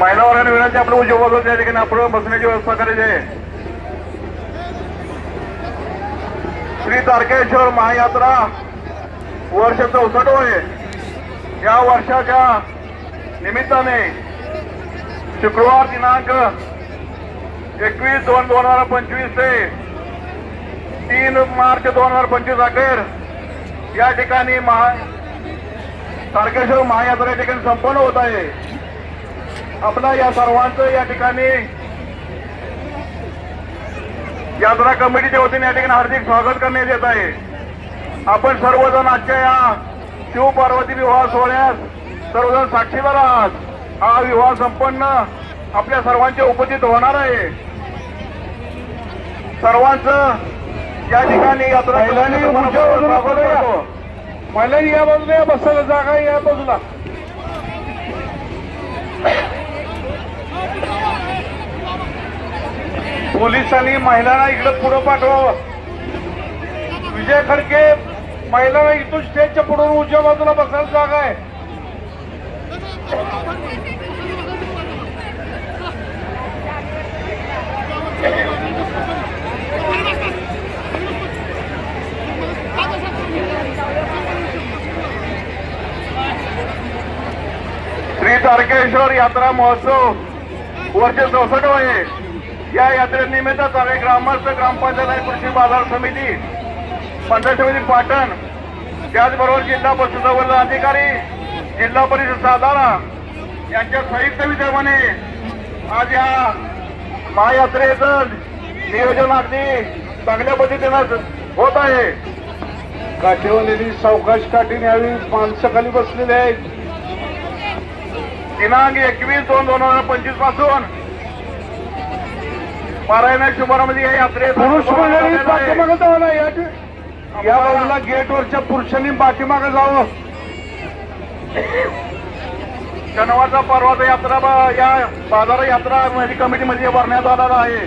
महिलावरांना विनंती आपलं उजव बाजूला त्या ठिकाणी आपण बसण्याची व्यवस्था करायची. आहे श्री तारकेश्वर महायात्रा वर्ष चौसष्ट आहे. या वर्षाच्या निमित्ताने शुक्रवार दिनांक एकवीस दोन दोन हजार पंचवीस ते तीन मार्च दोन हजार पंचवीस अखेर या ठिकाणी महा तारकेश्वर महायात्रा या ठिकाणी संपन्न होत आहे. आपला या सर्वांचं या ठिकाणी यात्रा कमिटीच्या वतीने या ठिकाणी हार्दिक स्वागत करण्यात येत आहे. आपण सर्वजण आजच्या या शिवपार्वती विवाह सोहळ्यास सर्वजण साक्षीदार आहात. हा विवाह संपन्न आपल्या सर्वांच्या उपस्थित होणार आहे. सर्वांचं या ठिकाणी यात्रा महिलांनी या बाजूला या बसायला जागा या बाजूला. पोलिसांनी महिलांना इकडं पुढं पाठवावं. विजय खडके महिलांना इथून स्टेजच्या पुढून उजव्या बाजूला बसायला जागा आहे. श्री तारकेश्वर यात्रा महोत्सव वर्ष चौसष्ट आहे. या यात्रेनिमित्त सर्व ग्रामस्थ ग्रामपंचायत आणि कृषी बाजार समिती पंचायत समिती पाटण त्याचबरोबर जिल्हा पशुसंवर्धन अधिकारी जिल्हा परिषद सातारा यांच्या संयुक्त विद्यमाने आज या महायात्रेचं नियोजन अगदी चांगल्या पद्धतीनं होत आहे. काठेवालेली सावकाश काठी न्यावी माणसं खाली बसलेली आहेत. दिनांक एकवीस दोन दोन हजार पंचवीसपासून पारायण शुभारंभामध्ये या यात्रेत पुरुष मंडळी पाठीमागे जावं ना या या बाजूला गेटवरच्या पुरुषांनी पाठीमागे जावं शनिवारचा परवाचा यात्रा या बाजार यात्रा मध्ये कमिटीमध्ये भरण्यात आलेला आहे.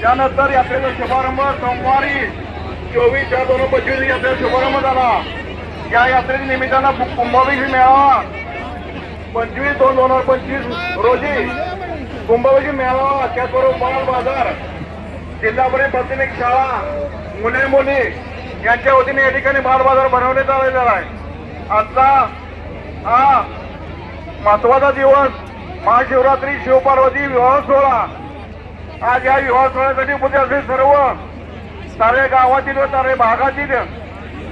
त्यानंतर यात्रेचा शुभारंभ सोमवारी चोवीस चार दोन पंचवीस यात्रेचा शुभारंभ झाला. या यात्रेच्या निमित्तानं कु- कुंभमेळी मेळावा. पंचवीस दोन दोन हजार पंचवीस रोजी कुंभमेळी मेळावा त्याचबरोबर माल बाजार. जिल्हा परिषद प्राथमिक शाळा मुले मुली यांच्या वतीने या ठिकाणी बाल बाजार बनवण्यात आलेला आहे. आजचा हा महत्त्वाचा दिवस महाशिवरात्री शिवपार्वती विवाह सोहळा. आज या विवाह सोहळ्यासाठी उपस्थित असलेले सर्व सारे गावातील व सारे भागातील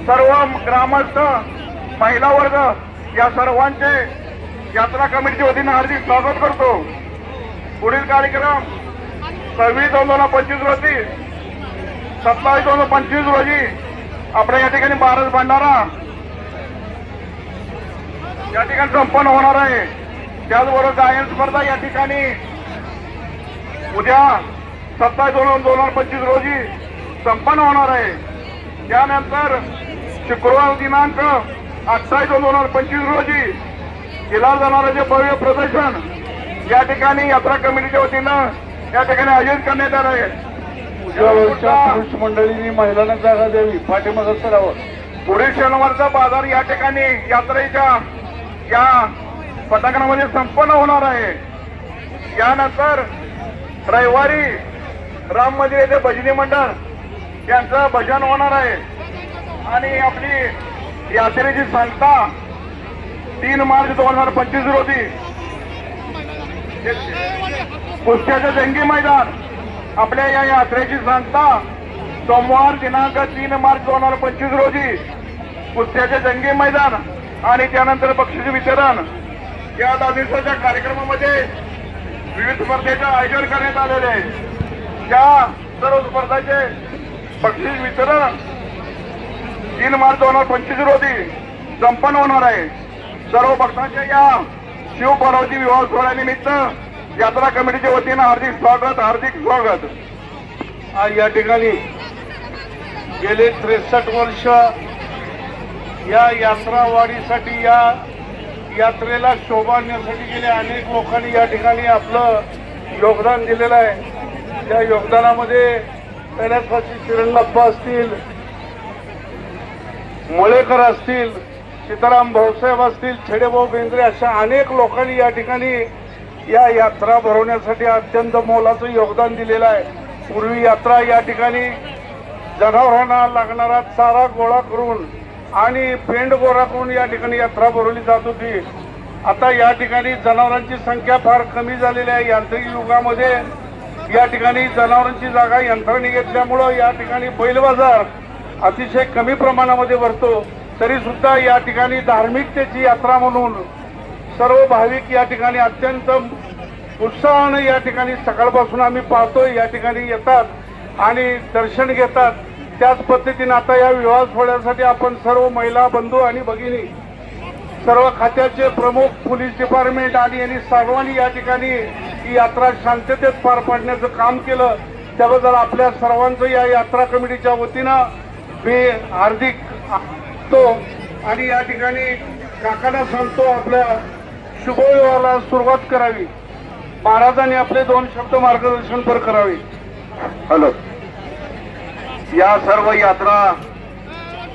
सर्व ग्रामस्थ महिला वर्ग या सर्वांचे यात्रा कमिटीच्या वतीने हार्दिक स्वागत करतो. पुढील कार्यक्रम सव्वीस दोन दोन हजार पंचवीस रोजी सत्तावीस दोन हजार पंचवीस रोजी आपल्या या ठिकाणी बारस भंडारा या ठिकाणी संपन्न होणार आहे. त्याचबरोबर गायन स्पर्धा या ठिकाणी उद्या सत्तावीस दोन दोन हजार पंचवीस रोजी संपन्न होणार आहे. त्यानंतर शुक्रवार दिनांक अठ्ठावीस दोन दोन हजार पंचवीस रोजी केला जाणारं जे भव्य प्रदर्शन या ठिकाणी यात्रा कमिटीच्या वतीनं या ठिकाणी आयोजित करण्यात आलं आहे. पुरुष मंडळींनी महिलांना जागा द्यावी पाठीमागे सरावं पुढील शनिवारचा बाजार या ठिकाणी यात्रेच्या या पटांगणामध्ये संपन्न होणार आहे. यानंतर रविवारी राम मंदिर येथे भजनी मंडळ यांचं भजन होणार आहे. आणि आपली यात्रेची सांगता तीन मार्च दोन हजार पंचवीस रोजी कुस्त्याचं जंगी मैदान. आपल्या या यात्रेची सांगता सोमवार दिनांक तीन मार्च दोन हजार पंचवीस रोजी कुस्त्याचे जंगी मैदान आणि त्यानंतर बक्षीस वितरण. या दहा दिवसाच्या कार्यक्रमामध्ये विविध स्पर्धेचे आयोजन करण्यात आलेले आहे. त्या सर्व स्पर्धाचे बक्षीस वितरण तीन मार्च दोन हजार पंचवीस रोजी संपन्न होणार आहे. सर्व भक्तांच्या या शिवपार्वती विवाह सोहळ्यानिमित्त यात्रा कमिटीच्या वतीनं हार्दिक स्वागत हार्दिक स्वागत. या ठिकाणी गेले त्रेसष्ट वर्ष या यात्रावाढीसाठी या यात्रेला शोभा आणण्यासाठी गेले अनेक लोकांनी या ठिकाणी आपलं योगदान दिलेलं आहे. त्या योगदानामध्ये कैलासवासी चिरणप्पा असतील मुळेकर असतील सीताराम भाऊसाहेब असतील छेडेभाऊ बेंद्रे अशा अनेक लोकांनी या ठिकाणी या यात्रा भरवण्यासाठी अत्यंत मोलाचं योगदान दिलेलं आहे. पूर्वी यात्रा या ठिकाणी जनावरांना लागणारा चारा गोळा करून आणि पेंड गोळा करून या ठिकाणी यात्रा भरवली जात होती. आता या ठिकाणी जनावरांची संख्या फार कमी झालेली आहे. यांत्रिक युगामध्ये या ठिकाणी जनावरांची जागा यंत्राने घेतल्यामुळं या ठिकाणी बैल बाजार अतिशय कमी प्रमाणामध्ये भरतो. तरी सुद्धा या ठिकाणी धार्मिकतेची यात्रा म्हणून सर्व भाविक या ठिकाणी अत्यंत उत्साहानं या ठिकाणी सकाळपासून आम्ही पाहतोय या ठिकाणी येतात आणि दर्शन घेतात. त्याच पद्धतीनं आता या विवाह सोहळ्यासाठी आपण सर्व महिला बंधू आणि भगिनी सर्व खात्याचे प्रमुख पोलीस डिपार्टमेंट आणि यांनी सर्वांनी या ठिकाणी ही यात्रा शांततेत पार पाडण्याचं काम केलं. त्याबद्दल आपल्या सर्वांचं या यात्रा कमिटीच्या वतीनं मी हार्दिक तो आणि या ठिकाणी काकांना सांगतो आपल्या शुभविवाहाला सुरुवात करावी. महाराजांनी आपले दोन शब्द मार्गदर्शन पर करावे. हॅलो. या सर्व यात्रा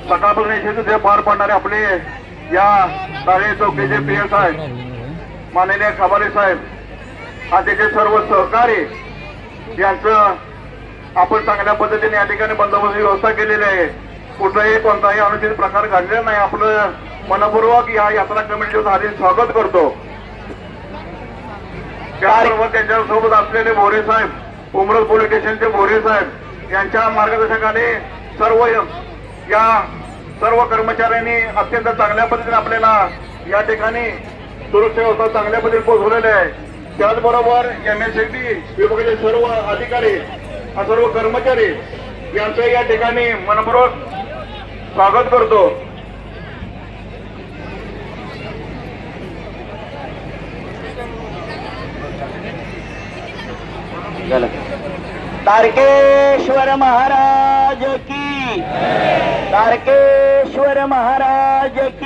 सकाळपासून यशस्वी पार पाडणारे आपले या सारे चौकीचे प्रिय साहेब माननीय खबारे साहेब आणि त्याचे सर्व सहकारी यांचं आपण चांगल्या पद्धतीने या ठिकाणी बंदोबस्त व्यवस्था केलेली आहे. कुठलाही कोणताही अनुचित प्रकार घडलेला नाही. आपलं मनपूर्वक या यात्रा कमिटीचं आधी स्वागत करतो. त्याबरोबर त्यांच्यासोबत असलेले भोरे साहेब उमरत पोलीस स्टेशनचे भोरे साहेब यांच्या मार्गदर्शकाने सर्व या सर्व कर्मचाऱ्यांनी अत्यंत चांगल्या पद्धतीने आपल्याला या ठिकाणी सुरक्षा व्यवस्था चांगल्या पद्धतीने पोहोचवलेली आहे. त्याचबरोबर एम एस विभागाचे सर्व अधिकारी सर्व कर्मचारी यांचं या ठिकाणी मनपूर्वक स्वागत करतो. तारकेश्वर महाराज की तारकेश्वर महाराज की